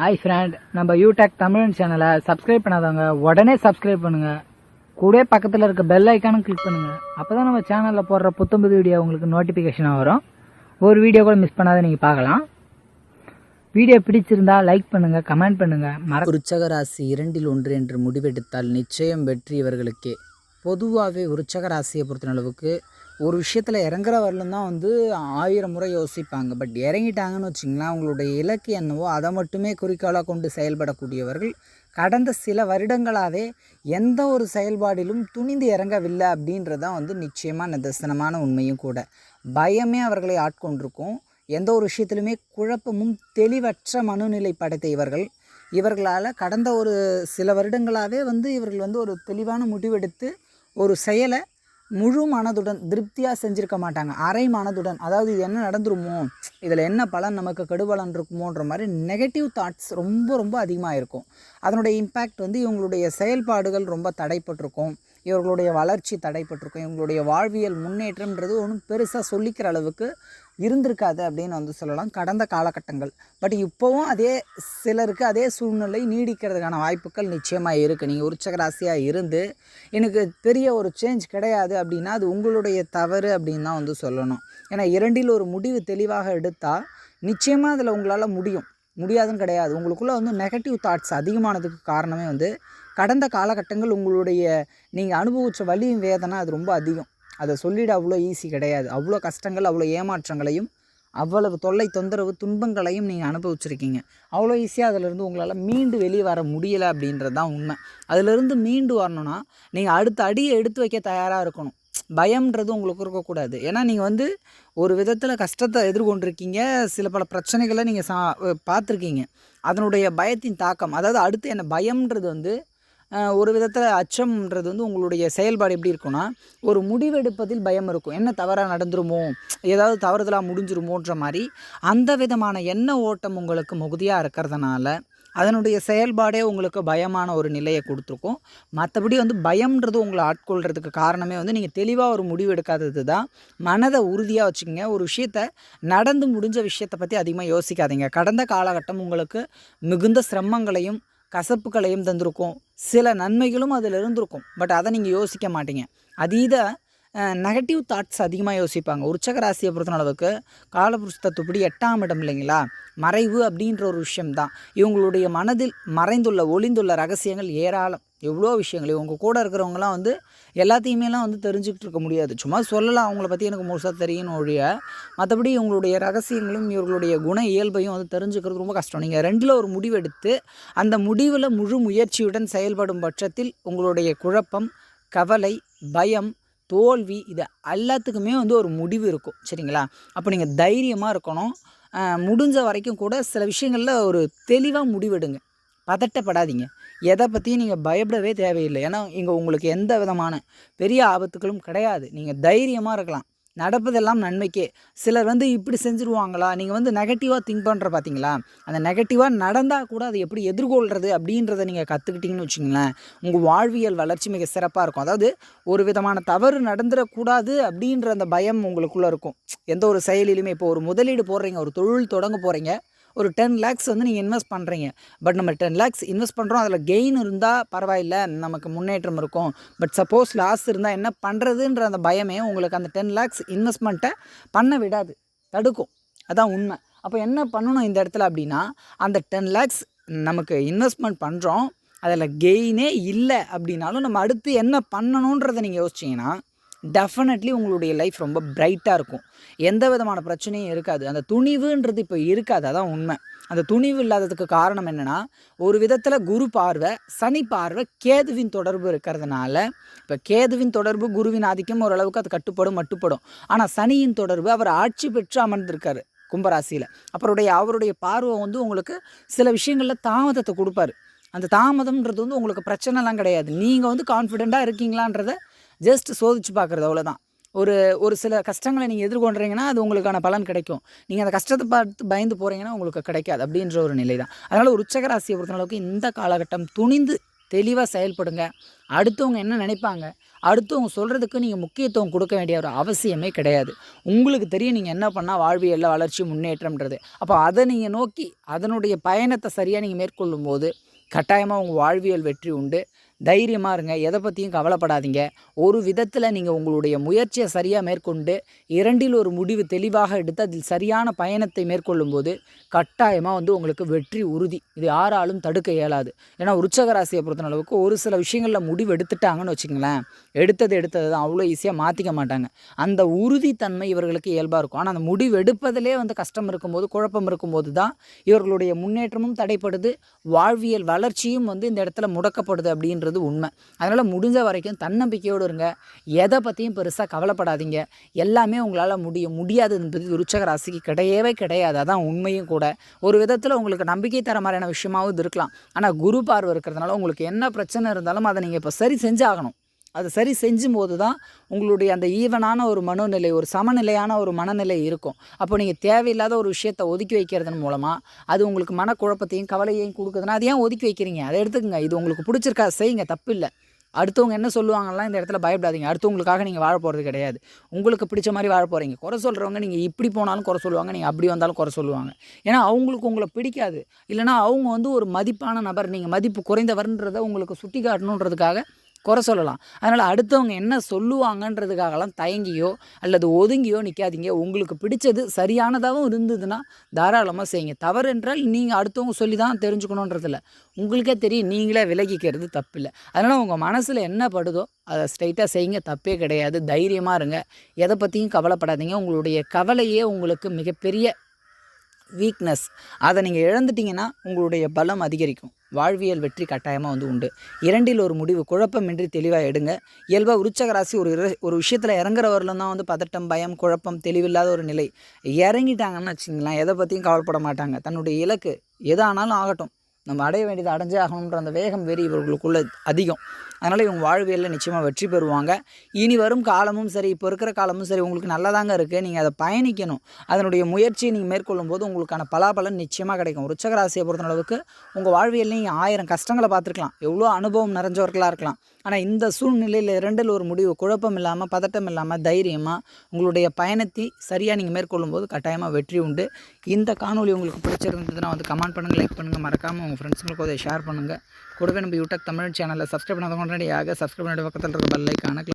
Hi friend நம்ம யூடெக் தமிழ் சேனலை subscribe பண்ணாதவங்க உடனே சப்ஸ்கிரைப் பண்ணுங்க. கூட பக்கத்தில் இருக்க பெல் ஐக்கானும் கிளிக் பண்ணுங்க. அப்பதான் நம்ம சேனலில் போடுற புத்தம்புது வீடியோ உங்களுக்கு நோட்டிஃபிகேஷனாக வரும். ஒரு வீடியோ கூட மிஸ் பண்ணாத நீங்கள் பார்க்கலாம். வீடியோ பிடிச்சிருந்தா லைக் பண்ணுங்க கமெண்ட் பண்ணுங்க. மர விருச்சக ராசி இரண்டில் ஒன்று என்று முடிவெடுத்தால் நிச்சயம் வெற்றி இவர்களுக்கே. பொதுவாகவே விருச்சக ராசியை பொறுத்தளவுக்கு ஒரு விஷயத்தில் இறங்குற வரலும் தான் வந்து ஆயிரம் முறை யோசிப்பாங்க. பட் இறங்கிட்டாங்கன்னு வச்சிங்களேன் அவங்களுடைய இலக்கு என்னவோ அதை மட்டுமே குறிக்கோளாக கொண்டு செயல்படக்கூடியவர்கள் கடந்த சில வருடங்களாகவே எந்த ஒரு செயல்பாடிலும் துணிந்து இறங்கவில்லை அப்படின்றதான் வந்து நிச்சயமாக நிதர்சனமான உண்மையும் கூட. பயமே அவர்களை ஆட்கொண்டிருக்கும். எந்த ஒரு விஷயத்திலுமே குழப்பமும் தெளிவற்ற மனுநிலை படைத்த இவர்கள். இவர்களால் கடந்த ஒரு சில வருடங்களாகவே வந்து இவர்கள் வந்து ஒரு தெளிவான முடிவெடுத்து ஒரு செயலை முழு மனதுடன் திருப்தியாக செஞ்சுருக்க மாட்டாங்க. அரை மனதுடன். அதாவது இது என்ன நடந்துருமோ இதில் என்ன பலன் நமக்கு கெடுபலன் இருக்குமோன்ற மாதிரி நெகட்டிவ் தாட்ஸ் ரொம்ப ரொம்ப அதிகமாக இருக்கும். அதனுடைய இம்பேக்ட் வந்து இவங்களுடைய செயல்பாடுகள் ரொம்ப தடைப்பட்டிருக்கும். இவர்களுடைய வளர்ச்சி தடைப்பட்டிருக்கும். இவங்களுடைய வாழ்வியல் முன்னேற்றம்ன்றது ஒன்றும் பெருசாக சொல்லிக்கிற அளவுக்கு இருந்திருக்காது அப்படின்னு வந்து சொல்லலாம். கடந்த காலகட்டங்கள். பட் இப்போவும் அதே சிலருக்கு அதே சூழ்நிலை நீடிக்கிறதுக்கான வாய்ப்புகள் நிச்சயமாக இருக்குது நீங்கள் உற்சகராசியாக இருந்து எனக்கு பெரிய ஒரு சேஞ்ச் கிடையாது அப்படின்னா அது உங்களுடைய தவறு அப்படின்னு தான் வந்து சொல்லணும். ஏன்னா இரண்டில் ஒரு முடிவு தெளிவாக எடுத்தால் நிச்சயமாக அதில் உங்களால் முடியும். முடியாதுன்னு கிடையாது. உங்களுக்குள்ளே வந்து நெகட்டிவ் தாட்ஸ் அதிகமானதுக்கு காரணமே வந்து கடந்த காலகட்டங்கள் உங்களுடைய நீங்கள் அனுபவித்த வலியும் வேதனை அது ரொம்ப அதிகம். அதை சொல்லிட அவ்வளோ ஈஸி கிடையாது. அவ்வளோ கஷ்டங்கள் அவ்வளோ ஏமாற்றங்களையும் அவ்வளவு தொல்லை தொந்தரவு துன்பங்களையும் நீங்கள் அனுபவிச்சிருக்கீங்க. அவ்வளோ ஈஸியாக அதிலிருந்து உங்களால் மீண்டு வெளியே வர முடியலை அப்படின்றது தான் உண்மை. அதிலிருந்து மீண்டு வரணும்னா நீங்கள் அடுத்த அடியை எடுத்து வைக்க தயாராக இருக்கணும். பயம்ன்றது உங்களுக்கு இருக்கக்கூடாது. ஏன்னா நீங்கள் வந்து ஒரு விதத்தில் கஷ்டத்தை எதிர்கொண்டிருக்கீங்க. சில பல பிரச்சனைகளை நீங்கள் சா பார்த்துருக்கீங்க. அதனுடைய பயத்தின் தாக்கம் அதாவது அடுத்து என்ன பயம்ன்றது வந்து ஒரு விதத்தில் அச்சம்ன்றது வந்து உங்களுடைய செயல்பாடு எப்படி இருக்குன்னா ஒரு முடிவெடுப்பதில் பயம் இருக்கும். என்ன தவறாக நடந்துருமோ ஏதாவது தவறுதலாக முடிஞ்சிருமோன்ற மாதிரி அந்த விதமான எண்ண ஓட்டம் உங்களுக்கு மிகுதியாக இருக்கிறதுனால அதனுடைய செயல்பாடே உங்களுக்கு பயமான ஒரு நிலையை கொடுத்துருக்கும். மற்றபடி வந்து பயம்ன்றது உங்களை ஆட்கொள்கிறதுக்கு காரணமே வந்து நீங்கள் தெளிவாக ஒரு முடிவு எடுக்காதது தான். மனதை உறுதியாக வச்சுக்கோங்க. ஒரு விஷயத்த நடந்து முடிஞ்ச விஷயத்தை பற்றி அதிகமாக யோசிக்காதீங்க. கடந்த காலகட்டம் உங்களுக்கு மிகுந்த சிரமங்களையும் கசப்புகளையும் தந்திருக்கும். சில நன்மைகளும் அதில் இருந்திருக்கும். பட் அதை நீங்கள் யோசிக்க மாட்டீங்க. அதீத நெகட்டிவ் தாட்ஸ் அதிகமாக யோசிப்பாங்க. உற்சக ராசியை பொறுத்த அளவுக்கு காலபுருஷ தத்துப்படி எட்டாம் இடம் இல்லைங்களா? மறைவு அப்படின்ற ஒரு விஷயம்தான். இவங்களுடைய மனதில் மறைந்துள்ள ஒளிந்துள்ள ரகசியங்கள் ஏராளம். எவ்வளோ விஷயங்கள். இவங்க கூட இருக்கிறவங்கலாம் வந்து எல்லாத்தையுமேலாம் வந்து தெரிஞ்சுக்கிட்டு இருக்க முடியாது. சும்மா சொல்லலாம் அவங்கள பற்றி எனக்கு முழுசாக தெரியும்னு ஒழிய மற்றபடி இவங்களுடைய ரகசியங்களும் இவர்களுடைய குண இயல்பையும் வந்து தெரிஞ்சுக்கிறது ரொம்ப கஷ்டம். நீங்கள் ரெண்டில் ஒரு முடிவெடுத்து அந்த முடிவில் முழு முயற்சியுடன் செயல்படும் பட்சத்தில் உங்களுடைய குழப்பம் கவலை பயம் தோல்வி இது எல்லாத்துக்குமே வந்து ஒரு முடிவு இருக்கும். சரிங்களா? அப்போ நீங்கள் தைரியமாக இருக்கணும். முடிஞ்ச வரைக்கும் கூட சில விஷயங்களில் ஒரு தெளிவாக முடிவெடுங்க. பதட்டப்படாதீங்க. எதை பற்றியும் நீங்கள் பயப்படவே தேவையில்லை. ஏன்னா இங்கே உங்களுக்கு எந்த விதமான பெரிய ஆபத்துகளும் கிடையாது. நீங்கள் தைரியமாக இருக்கலாம். நடப்பதெல்லாம் நன்மைக்கே. சிலர் வந்து இப்படி செஞ்சுருவாங்களா? நீங்கள் வந்து நெகட்டிவாக திங்க் பண்ணுற பார்த்தீங்களா அந்த நெகட்டிவாக நடந்தால் கூட அதை எப்படி எதிர்கொள்கிறது அப்படின்றத நீங்கள் கற்றுக்கிட்டீங்கன்னு வச்சுங்களேன் உங்கள் வாழ்வியல் வளர்ச்சி மிக சிறப்பாக இருக்கும். அதாவது ஒரு விதமான தவறு நடந்துடக்கூடாது அப்படின்ற அந்த பயம் உங்களுக்குள்ளே இருக்கும். எந்த ஒரு செயலிலுமே இப்போ ஒரு முதலீடு போடுறீங்க ஒரு தொழில் தொடங்க போகிறீங்க ஒரு டென் லேக்ஸ் வந்து நீங்கள் இன்வெஸ்ட் பண்ணுறீங்க பட் நம்ம டென் லேக்ஸ் இன்வெஸ்ட் பண்ணுறோம் அதில் கெயின் இருந்தால் பரவாயில்ல நமக்கு முன்னேற்றம் இருக்கும். பட் சப்போஸ் லாஸ் இருந்தால் என்ன பண்ணுறதுன்ற அந்த பயமே உங்களுக்கு அந்த டென் லேக்ஸ் இன்வெஸ்ட்மெண்ட்டை பண்ண விடாது. தடுக்கும். அதான் உண்மை. அப்போ என்ன பண்ணணும் இந்த இடத்துல அப்படின்னா அந்த டென் லேக்ஸ் நமக்கு இன்வெஸ்ட்மெண்ட் பண்ணுறோம் அதில் கெயினே இல்லை அப்படின்னாலும் நம்ம அடுத்து என்ன பண்ணணுன்றதை நீங்கள் யோசிச்சிங்கன்னா டெஃபினெட்லி உங்களுடைய லைஃப் ரொம்ப பிரைட்டாக இருக்கும். எந்த விதமான பிரச்சனையும் இருக்காது. அந்த துணிவுன்றது இப்போ இருக்காது. அதான் உண்மை. அந்த துணிவு இல்லாததுக்கு காரணம் என்னென்னா ஒரு விதத்தில் குரு பார்வை சனி பார்வை கேதுவின் தொடர்பு இருக்கிறதுனால இப்போ கேதுவின் தொடர்பு குருவின் ஆதிக்கம் ஓரளவுக்கு அது கட்டுப்படும் மட்டுப்படும். ஆனால் சனியின் தொடர்பு அவர் ஆட்சி பெற்று அமர்ந்திருக்காரு கும்பராசியில். அப்புறடைய அவருடைய பார்வை வந்து உங்களுக்கு சில விஷயங்களில் தாமதத்தை கொடுப்பாரு. அந்த தாமதம்ன்றது வந்து உங்களுக்கு பிரச்சனைலாம் கிடையாது. நீங்கள் வந்து கான்ஃபிடெண்ட்டாக இருக்கீங்களான்றத ஜஸ்ட் சோதிச்சு பார்க்குறது அவ்வளோதான் ஒரு ஒரு சில கஷ்டங்களை நீங்கள் எதிர்கொண்டுறீங்கன்னா அது உங்களுக்கான பலன் கிடைக்கும். நீங்கள் அந்த கஷ்டத்தை பார்த்து பயந்து போகிறீங்கன்னா உங்களுக்கு கிடைக்காது அப்படின்ற ஒரு நிலை தான் அதனால் ஒரு உச்சகராசியை பொறுத்தளவுக்கு இந்த காலகட்டம் துணிந்து தெளிவாக செயல்படுங்க. அடுத்தவங்க என்ன நினைப்பாங்க? அடுத்தவங்க சொல்கிறதுக்கு நீங்கள் முக்கியத்துவம் கொடுக்க வேண்டிய ஒரு அவசியமே கிடையாது. உங்களுக்கு தெரியும் நீங்கள் என்ன பண்ணால் வாழ்வியலில் வளர்ச்சி முன்னேற்றம்ன்றது. அப்போ அதை நீங்கள் நோக்கி அதனுடைய பயணத்தை சரியாக நீங்கள் மேற்கொள்ளும் போது கட்டாயமாக உங்கள் வாழ்வியல் வெற்றி உண்டு. தைரியமாக இருங்க. எதை பற்றியும் கவலைப்படாதீங்க. ஒரு விதத்தில் நீங்கள் உங்களுடைய முயற்சியை சரியாக மேற்கொண்டு இரண்டில் ஒரு முடிவு தெளிவாக எடுத்து அதில் சரியான பயணத்தை மேற்கொள்ளும் போது கட்டாயமாக வந்து உங்களுக்கு வெற்றி உறுதி. இது யாராலும் தடுக்க இயலாது. ஏன்னா உற்சக ராசியை பொறுத்த அளவுக்கு ஒரு சில விஷயங்களில் முடிவு எடுத்துட்டாங்கன்னு வச்சுங்களேன் எடுத்தது எடுத்தது தான். அவ்வளோ ஈஸியாக மாற்றிக்க மாட்டாங்க. அந்த உறுதித்தன்மை இவர்களுக்கு இயல்பாக இருக்கும். ஆனால் அந்த முடிவு எடுப்பதிலே வந்து கஷ்டம் இருக்கும்போது குழப்பம் இருக்கும்போது தான் இவர்களுடைய முன்னேற்றமும் தடைப்படுது. வாழ்வியல் வளர்ச்சியும் வந்து இந்த இடத்துல முடக்கப்படுது அப்படின்றது உண்மை. அதனால் முடிஞ்ச வரைக்கும் தன்னம்பிக்கையோடு இருங்க. எதை பற்றியும் பெருசாக கவலைப்படாதீங்க. எல்லாமே உங்களால் முடியும். முடியாது என்பது விருச்சக ராசிக்கு கிடையவே கிடையாது. அதான் உண்மையும் கூட. ஒரு விதத்தில் உங்களுக்கு நம்பிக்கை தர மாதிரியான விஷயமாவும் இருக்கலாம். ஆனால் குரு பார்வை இருக்கிறதுனால உங்களுக்கு என்ன பிரச்சனை இருந்தாலும் அதை நீங்கள் இப்போ சரி செஞ்சாகணும். அதை சரி செஞ்சும் போது தான் உங்களுடைய அந்த ஈவனான ஒரு மனோநிலை ஒரு சமநிலையான ஒரு மனநிலை இருக்கும். அப்போ நீங்கள் தேவையில்லாத ஒரு விஷயத்தை ஒதுக்கி வைக்கிறதன் மூலமாக அது உங்களுக்கு மனக்குழப்பத்தையும் கவலையையும் கொடுக்குதுன்னா அதை ஏன் ஒதுக்கி வைக்கிறீங்க? அதை எடுத்துக்கங்க. இது உங்களுக்கு பிடிச்சிருக்கா செய்யுங்க. தப்பு இல்லை. அடுத்தவங்க என்ன சொல்லுவாங்கலாம் இந்த இடத்துல பயப்படாதீங்க. அடுத்தவங்களுக்காக நீங்கள் வாழ போகிறது கிடையாது. உங்களுக்கு பிடிச்ச மாதிரி வாழ போகிறீங்க குறை சொல்கிறவங்க நீங்கள் இப்படி போனாலும் குறை சொல்லுவாங்க. நீங்கள் அப்படி வந்தாலும் குறை சொல்லுவாங்க. ஏன்னா அவங்களுக்கு உங்களை பிடிக்காது. இல்லைனா அவங்க வந்து ஒரு மதிப்பான நபர். நீங்கள் மதிப்பு குறைந்தவர்ன்றதை உங்களுக்கு சுட்டி காட்டணுன்றதுக்காக குறை சொல்லலாம். அதனால் அடுத்தவங்க என்ன சொல்லுவாங்கன்றதுக்காகலாம் தயங்கியோ அல்லது ஒதுங்கியோ நிற்காதீங்க உங்களுக்கு பிடிச்சது சரியானதாகவும் இருந்ததுன்னா தாராளமாக செய்யுங்க. தவறு என்றால் நீங்கள் அடுத்தவங்க சொல்லி தான் தெரிஞ்சுக்கணுன்றதில்ல. உங்களுக்கே தெரியும் நீங்களே விலகிக்கிறது தப்பில்லை. அதனால் உங்கள் மனசில் என்ன படுதோ அதை ஸ்ட்ரைட்டாக செய்யுங்க. தப்பே கிடையாது. தைரியமாக இருங்க. எதை பற்றியும் கவலைப்படாதீங்க. உங்களுடைய கவலையே உங்களுக்கு மிகப்பெரிய வீக்னஸ் அதை நீங்கள் இழந்துட்டீங்கன்னா உங்களுடைய பலம் அதிகரிக்கும். வாழ்வியல் வெற்றி கட்டாயமாக வந்து உண்டு. இரண்டில் ஒரு முடிவு குழப்பமின்றி தெளிவாக எடுங்க. இயல்பாக விருச்சக ராசி ஒரு இர- ஒரு விஷயத்தில் இறங்குறவரில் தான் வந்து பதட்டம் பயம் குழப்பம் தெளிவில்லாத ஒரு நிலை. இறங்கிட்டாங்கன்னு வச்சுங்களேன் எதை பற்றியும் கவலைப்பட மாட்டாங்க. தன்னுடைய இலக்கு எதானாலும் ஆகட்டும். நம்ம அடைய வேண்டியது அடைஞ்சே ஆகணுன்ற அந்த வேகம் வெறி இவர்களுக்குள்ளே அதிகம். அதனால் இவங்க வாழ்வியலில் நிச்சயமாக வெற்றி பெறுவாங்க. இனி வரும் காலமும் சரி இப்போ இருக்கிற காலமும் சரி உங்களுக்கு நல்லதாங்க இருக்குது நீங்கள் அதை பயணிக்கணும். அதனுடைய முயற்சியை நீங்கள் மேற்கொள்ளும் போது உங்களுக்கான பலாபலன் நிச்சயமாக கிடைக்கும். ருச்சக ராசியை பொறுத்த அளவுக்கு உங்கள் வாழ்வியல் நீங்கள் ஆயிரம் கஷ்டங்களை பார்த்துருக்கலாம். எவ்வளோ அனுபவம் நிறைஞ்சவர்களாக இருக்கலாம். ஆனால் இந்த சூழ்நிலையில் இரண்டில் ஒரு முடிவு குழப்பம் இல்லாமல் பதட்டம் இல்லாமல் தைரியமாக உங்களுடைய பயணத்தை சரியாக நீங்கள் மேற்கொள்ளும் போது கட்டாயமாக வெற்றி உண்டு. இந்த காணொளி உங்களுக்கு பிடிச்சிருந்ததுன்னா வந்து கமெண்ட் பண்ணுங்கள் லைக் பண்ணுங்கள் மறக்காமல் உங்கள் ஃப்ரெண்ட்ஸுங்களுக்கு அதை ஷேர் பண்ணுங்கள் கூடவே நம்ம யூடியூப் தமிழ் சேனலில் சப்ஸ்கிரைப் பண்ணாதவங்க உடனடியாக சப்ஸ்கிரைப் பண்ணிட்டு பக்கத்தில் இருக்க பெல் ஐக்கான